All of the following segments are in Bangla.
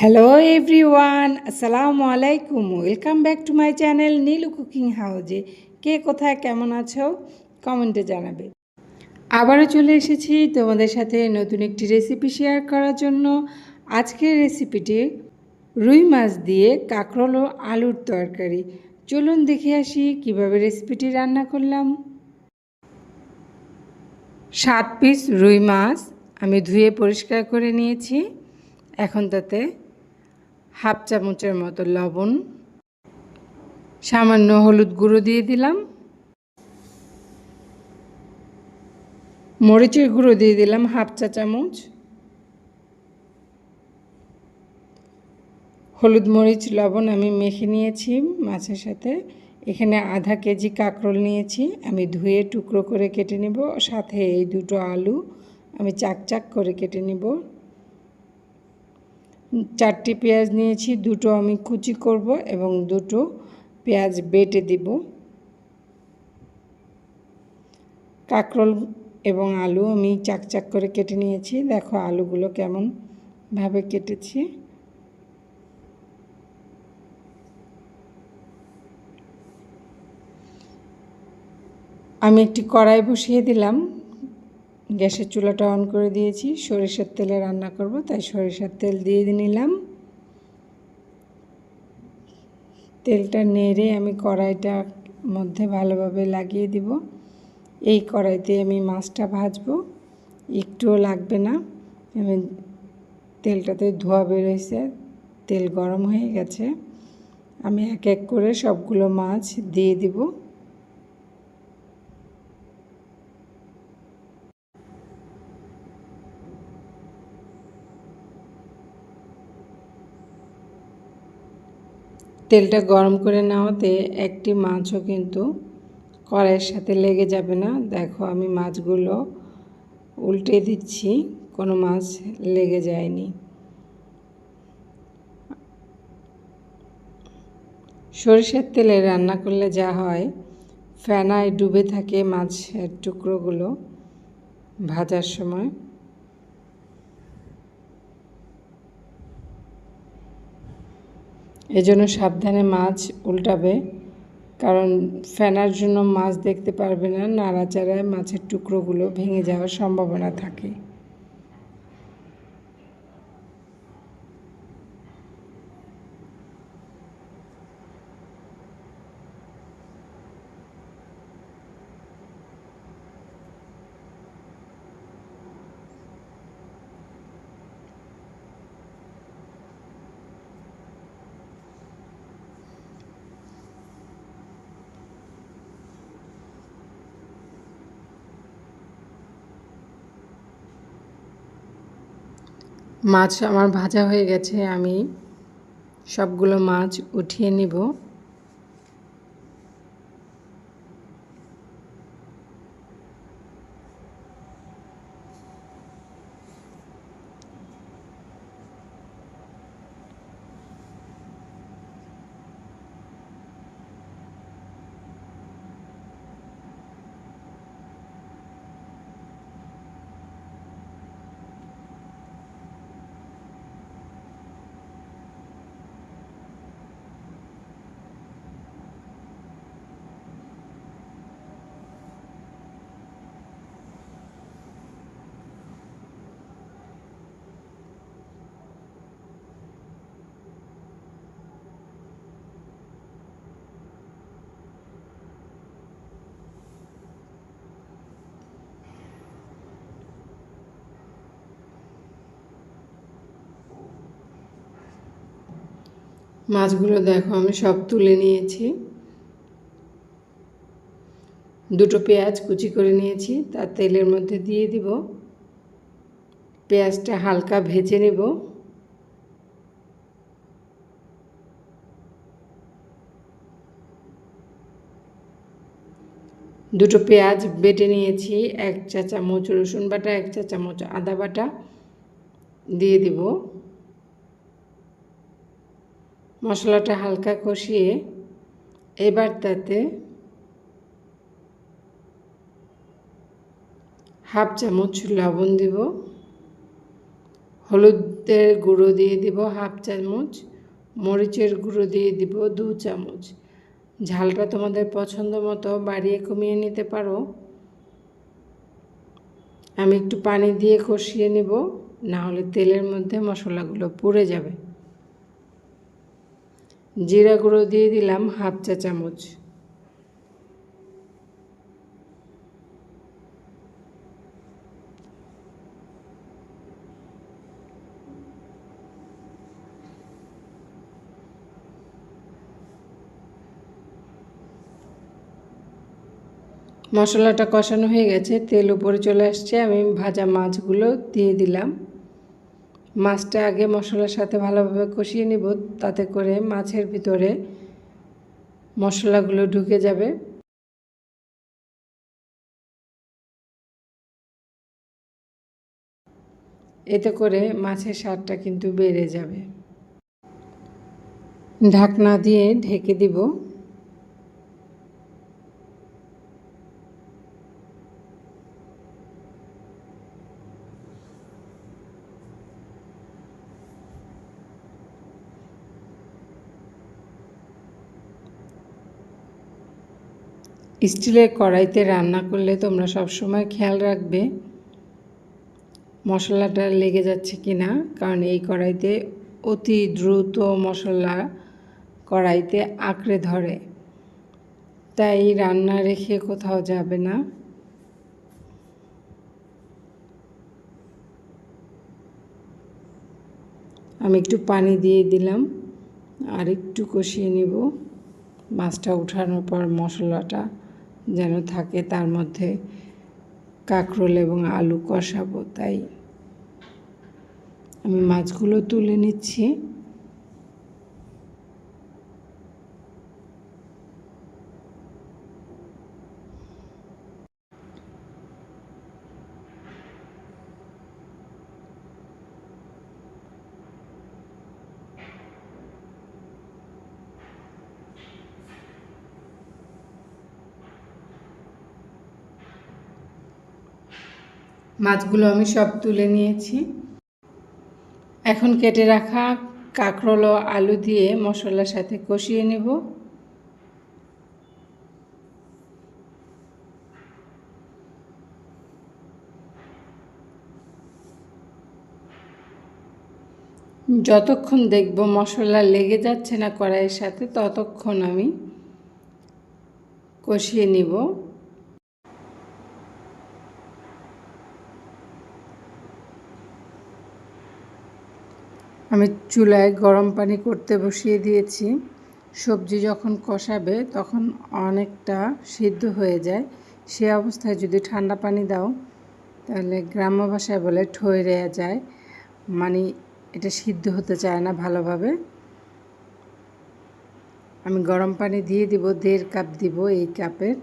হ্যালো এভরিওয়ান আসসালামু আলাইকুম welcome back to my channel Nilu cooking হাউজে কে কোথায়, কেমন আছো? কমেন্টে জানাবে। আবারও চলে এসেছি তোমাদের সাথে নতুন একটি রেসিপি শেয়ার করার জন্য। আজকের রেসিপিটি রুই মাছ দিয়ে কাঁকরোল ও আলুর তরকারি। চলুন দেখে আসি কীভাবে রেসিপিটি রান্না করলাম। সাত পিস রুই মাছ আমি ধুয়ে পরিষ্কার করে নিয়েছি। এখন তাতে হাফ চামচের মতো লবণ, সামান্য হলুদ গুঁড়ো দিয়ে দিলাম। মরিচের গুঁড়ো দিয়ে দিলাম হাফ চা চামচ। হলুদ মরিচ, লবণ আমি মেখে নিয়েছি মাছের সাথে। এখানে আধা কেজি কাঁকরোল নিয়েছি, আমি ধুয়ে টুকরো করে কেটে নেব। সাথে এই দুটো আলু আমি চাক চাক করে কেটে নেব। চারটি পেঁয়াজ নিয়েছি, দুটো আমি কুচি করব এবং দুটো পেঁয়াজ বেটে দিব। কাঁকরোল এবং আলু আমি চাক চাক করে কেটে নিয়েছি। দেখো আলুগুলো কেমনভাবে কেটেছি। আমি একটি কড়াই বসিয়ে দিলাম। গ্যাসের চুলাটা অন করে দিয়েছি। সরিষার তেলে রান্না করব, তাই সরিষার তেল দিয়ে নিলাম। তেলটা নেড়ে আমি কড়াইটা মধ্যে ভালোভাবে লাগিয়ে দিব। এই কড়াইতে আমি মাছটা ভাজবো। একটুও লাগবে না। আমি তেলটাতে ধোয়া বেরোয়েছে তেল গরম হয়ে গেছে। আমি এক এক করে সবগুলো মাছ দিয়ে দিব। তেলটা গরম করে নেওয়াতে একটি মাছও কিন্তু কড়াইয়ের সাথে লেগে যাবে না। দেখো আমি মাছগুলো উল্টে দিচ্ছি, কোনো মাছ লেগে যায়নি। সরিষার তেলে রান্না করলে যা হয়, ফেনায় ডুবে থাকে মাছের টুকরোগুলো ভাজার সময়। এজন্য সাবধানে মাছ উল্টাবে, কারণ ফেনার জন্য মাছ দেখতে পারবে না, নাড়াচাড়ায় মাছের টুকরোগুলো ভেঙে যাওয়ার সম্ভাবনা থাকে। মাছ আমার ভাজা হয়ে গেছে আমি সবগুলো মাছ উঠিয়ে নিব। মাছগুলো দেখো, আমি সব তুলে নিয়েছি। দুটো পেঁয়াজ কুচি করে নিয়েছি, তার তেলের মধ্যে দিয়ে দিব। পেঁয়াজটা হালকা ভেজে নেব। দুটো পেঁয়াজ বেটে নিয়েছি, এক চা চামচ রসুন বাটা, এক চা চামচ আদা বাটা দিয়ে দিব। মশলাটা হালকা কষিয়ে এবার তাতে হাফ চামচ লবণ দিব, হলুদের গুঁড়ো দিয়ে দিব হাফ চামচ, মরিচের গুঁড়ো দিয়ে দিব দু চামচ। ঝালটা তোমাদের পছন্দ মতো বাড়িয়ে কমিয়ে নিতে পারো। আমি একটু পানি দিয়ে কষিয়ে নেব না হলে তেলের মধ্যে মশলাগুলো পুড়ে যাবে। জিরা গুঁড়ো দিয়ে দিলাম হাফ চা চামচ। মশলাটা কষানো হয়ে গেছে, তেল উপরে চলে আসছে, আমি ভাজা মাছগুলো দিয়ে দিলাম। মাছটা আগে মশলার সাথে ভালোভাবে কষিয়ে নিব, তাতে করে মাছের ভিতরে মশলাগুলো ঢুকে যাবে। এতে করে মাছের স্বাদটা কিন্তু বেড়ে যাবে। ঢাকনা দিয়ে ঢেকে দিব। স্টিলের কড়াইতে রান্না করলে তোমরা সবসময় খেয়াল রাখবে মশলাটা লেগে যাচ্ছে কি না, কারণ এই কড়াইতে অতি দ্রুত মশলা কড়াইতে আঁকড়ে ধরে। তাই রান্না রেখে কোথাও যাবে না। আমি একটু পানি দিয়ে দিলাম আর একটু কষিয়ে নিব। মাছটা উঠানোর পর মশলাটা যেন থাকে তার মধ্যে কাঁকরোল এবং আলু কষাবো তাই আমি মাছগুলো তুলে নিচ্ছি। মাছগুলো আমি সব তুলে নিয়েছি। এখন কেটে রাখা কাঁকরোল আলু দিয়ে মশলার সাথে কষিয়ে নেব। যতক্ষণ দেখব মশলা লেগে যাচ্ছে না কড়াইয়ের সাথে, ততক্ষণ আমি কষিয়ে নিব। আমি চুলায় গরম পানি করতে বসিয়ে দিয়েছি। সবজি যখন কষাবে, তখন অনেকটা সিদ্ধ হয়ে যায়। সে অবস্থায় যদি ঠান্ডা পানি দাও, তাহলে গ্রাম্য ভাষায় বলে ঠই রেয়া যায়। মানে এটা সিদ্ধ হতে চায় না ভালোভাবে। আমি গরম পানি দিয়ে দিব, দেড় কাপ দিব এই কাপের।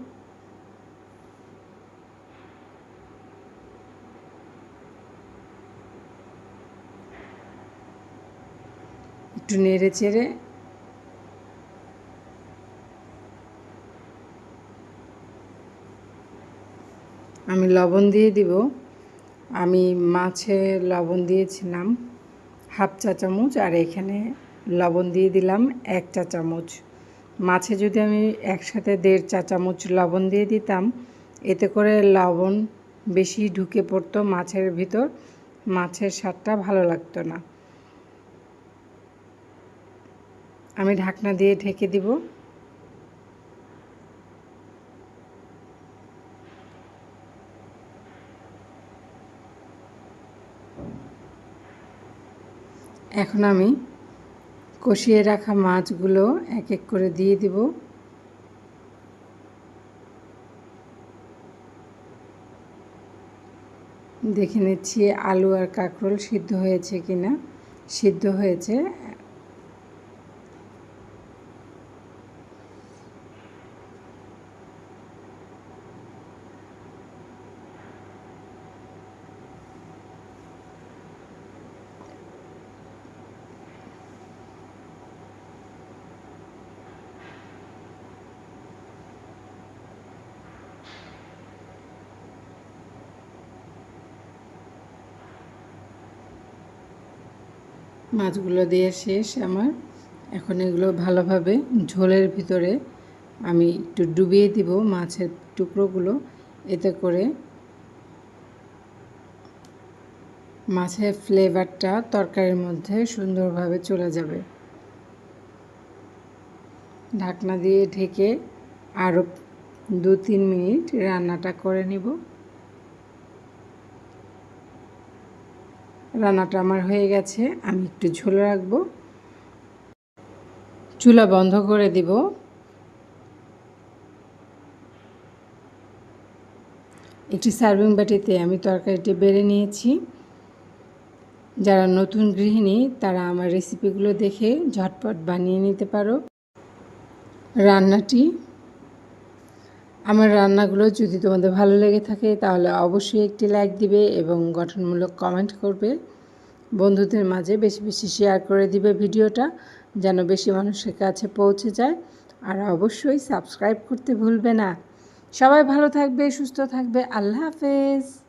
একটু নেড়ে চেড়ে। আমি লবণ দিয়ে দিব। আমি মাছে লবণ দিয়েছিলাম হাফ চা চামচ আর এখানে লবণ দিয়ে দিলাম এক চা চামচ। মাছে যদি আমি একসাথে দেড় চা চামচ লবণ দিয়ে দিতাম, এতে করে লবণ বেশি ঢুকে পড়তো মাছের ভিতর। মাছের স্বাদটা ভালো লাগতো না। আমি ঢাকনা দিয়ে ঢেকে দিব। এখন আমি কষিয়ে রাখা মাছগুলো এক এক করে দিয়ে দিব। দেখে নিচ্ছি আলু আর কাঁকরোল সিদ্ধ হয়েছে কিনা। সিদ্ধ হয়েছে মাছগুলো দিয়ে শেষ আমার। এখন এগুলো ভালোভাবে ঝোলের ভিতরে আমি একটু ডুবিয়ে দিব মাছের টুকরোগুলো। এতে করে মাছের ফ্লেভারটা তরকারির মধ্যে সুন্দরভাবে চলে যাবে। ঢাকনা দিয়ে ঢেকে আরও দু তিন মিনিট রান্নাটা করে নিব। রান্নাটা আমার হয়ে গেছে। আমি একটু ঝোল রাখব। চুলা বন্ধ করে দিব। একটি সার্ভিং বাটিতে আমি তরকারিটি বেড়ে নিয়েছি। যারা নতুন গৃহিণী, তারা আমার রেসিপিগুলো দেখে ঝটপট বানিয়ে নিতে পারো। রান্নাটি আমার রান্নাগুলো যদি তোমাদের ভালো লেগে থাকে, তাহলে অবশ্যই একটি লাইক দিবে এবং গঠনমূলক কমেন্ট করবে। বন্ধুদের মাঝে বেশি বেশি শেয়ার করে দিবে ভিডিওটা, যেন বেশি মানুষের কাছে পৌঁছে যায়। আর অবশ্যই সাবস্ক্রাইব করতে ভুলবে না। সবাই ভালো থাকবে, সুস্থ থাকবে। আল্লাহ হাফেজ।